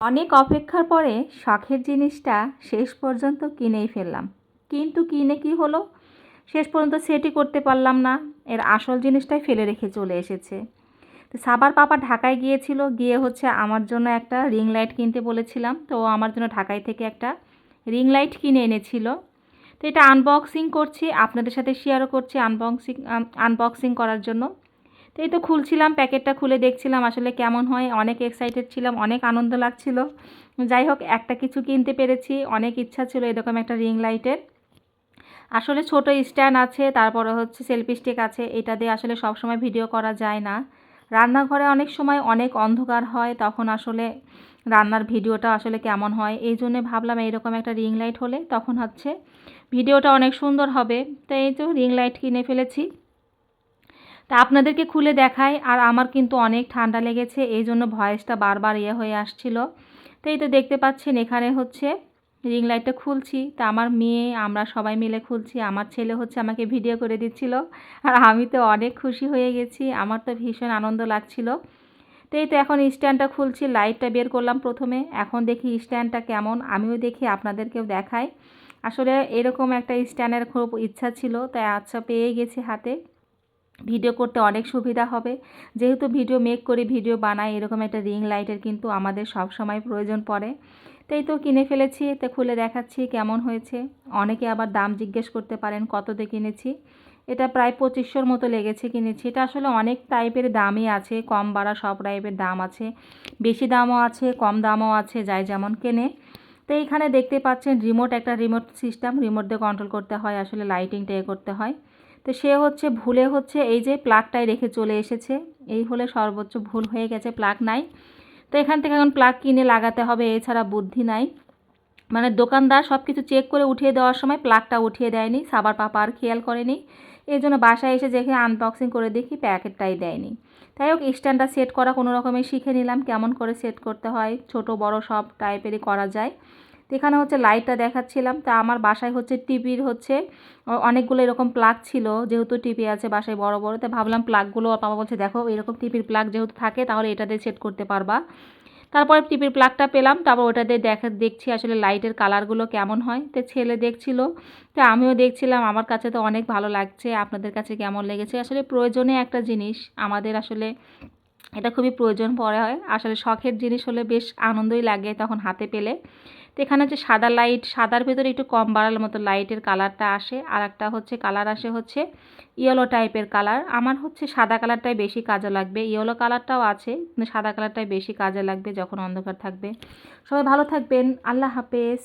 অনেক অপেক্ষার পরে শখের জিনিসটা শেষ পর্যন্ত কিনেই ফেললাম। কিন্তু কিনে কি হলো? শেষ পর্যন্ত সেটই করতে পারলাম না। এর আসল জিনিসটাই ফেলে রেখে চলে এসেছে। তো সাবার পাপা ঢাকায় গিয়েছিল, গিয়ে হচ্ছে আমার জন্য একটা রিং লাইট কিনতে বলেছিলাম। তো আমার জন্য ঢাকায় থেকে একটা রিং লাইট কিনে এনেছিল। তো এটা আনবক্সিং করছি, আপনাদের সাথে শেয়ারও করছি আনবক্সিং আনবক্সিং করার জন্য। তো এই তো খুলছিলাম, প্যাকেটটা খুলে দেখছিলাম আসলে কেমন হয়। অনেক এক্সাইটেড ছিলাম, অনেক আনন্দ লাগছিল। যাই হোক, একটা কিছু কিনতে পেরেছি, অনেক ইচ্ছা ছিল এরকম একটা রিং লাইটের আসলে ছোট স্ট্যান্ড আছে, তারপরে হচ্ছে সেলফি স্টিক আছে, এটা দিয়ে আসলে সব সময় ভিডিও করা যায় না। রান্নাঘরে অনেক সময় অনেক অন্ধকার হয়, তখন আসলে রান্নার ভিডিওটা আসলে কেমন হয়? এই জন্যে ভাবলাম এইরকম একটা রিং লাইট হলে তখন হচ্ছে ভিডিওটা অনেক সুন্দর হবে। তো এই তো রিং লাইট কিনে ফেলেছি। তা আপনাদেরকে খুলে দেখাই, আর আমার কিন্তু অনেক ঠান্ডা লেগেছে, এই জন্য ভয়েসটা বারবার ইয়ে হয়ে আসছিল। তো এই তো দেখতে পাচ্ছেন, এখানে হচ্ছে রিং লাইটটা খুলছি, তা আমার মেয়ে, আমরা সবাই মিলে খুলছি, আমার ছেলে হচ্ছে আমাকে ভিডিও করে দিচ্ছিল, আর আমি তো অনেক খুশি হয়ে গেছি, আমার তো ভীষণ আনন্দ লাগছিল। তো এই তো এখন স্ট্যান্ডটা খুলছি, লাইটটা বের করলাম প্রথমে, এখন দেখি স্ট্যান্ডটা কেমন, আমিও দেখি, আপনাদেরকেও দেখাই। আসলে এরকম একটা স্ট্যান্ডের খুব ইচ্ছা ছিল, তাই আচ্ছা পেয়ে গেছি হাতে। ভিডিও করতে অনেক সুবিধা হবে। যেহেতু ভিডিও মেক করে, ভিডিও বানাই, এরকম একটা রিং লাইটের কিন্তু আমাদের সব সময় প্রয়োজন পড়ে। তাই তো কিনে ফেলেছি, তো খুলে দেখাচ্ছি কেমন হয়েছে। অনেকে আবার দাম জিজ্ঞেস করতে পারেন, কততে কিনেছি? এটা প্রায় পঁচিশশোর মতো লেগেছে কিনেছি। এটা আসলে অনেক টাইপের দামই আছে, কম বাড়া সব টাইপের দাম আছে। বেশি দামও আছে, কম দামও আছে, যাই যেমন কেনে। তো এইখানে দেখতে পাচ্ছেন রিমোট একটা রিমোট সিস্টেম রিমোট দিয়ে কন্ট্রোল করতে হয়, আসলে লাইটিংটা এ করতে হয়। তো সে হচ্ছে ভুলে হচ্ছে এই যে প্লাগটাই রেখে চলে এসেছে। এই হলে সর্বোচ্চ ভুল হয়ে গেছে প্লাগ নাই। তো এখান থেকে এখন প্লাগ কিনে লাগাতে হবে, এছাড়া বুদ্ধি নাই। মানে দোকানদার সব কিছু চেক করে উঠিয়ে দেওয়ার সময় প্লাগটা উঠিয়ে দেয়নি, সাবার পাপা আর খেয়াল করেনি। এই জন্য বাসায় এসে দেখে আনবক্সিং করে দেখি প্যাকেটটাই দেয়নি। তাই হোক স্ট্যান্ডটা সেট করা কোনো রকমে শিখে নিলাম, কেমন করে সেট করতে হয়, ছোট, বড় সব টাইপেরই করা যায়। তো এখানে হচ্ছে লাইটটা দেখাচ্ছিলাম। তা আমার বাসায় হচ্ছে টিভির হচ্ছে অনেকগুলো এরকম প্লাগ ছিল, যেহেতু টিভি আছে বাসায় বড় বড় তো ভাবলাম প্লাগগুলো বাবা বলছে, দেখো, এরকম টিভির প্লাগ যেহেতু থাকে, তাহলে এটা দিয়ে সেট করতে পারবা। তারপরে টিভির প্লাগটা পেলাম, তারপর ওটা দিয়ে দেখা, দেখছি আসলে লাইটের কালারগুলো কেমন হয়। তো ছেলে দেখছিল, তো আমিও দেখছিলাম, আমার কাছে তো অনেক ভালো লাগছে, আপনাদের কাছে কেমন লেগেছে? আসলে প্রয়োজনে একটা জিনিস, আমাদের আসলে এটা খুবই প্রয়োজন পড়ে হয়। আসলে শখের জিনিস হলে বেশ আনন্দই লাগে তখন হাতে পেলে। তো এখানে হচ্ছে সাদা লাইট সাদার ভেতরে একটু কম বাড়ার মতো লাইটের কালারটা আসে। আর একটা হচ্ছে কালার আসে হচ্ছে ইয়েলো টাইপের কালার আমার হচ্ছে সাদা কালারটাই বেশি কাজে লাগবে। ইয়েলো কালারটাও আছে, কিন্তু সাদা কালারটাই বেশি কাজে লাগবে যখন অন্ধকার থাকবে। সবাই ভালো থাকবেন। আল্লাহ হাফেজ।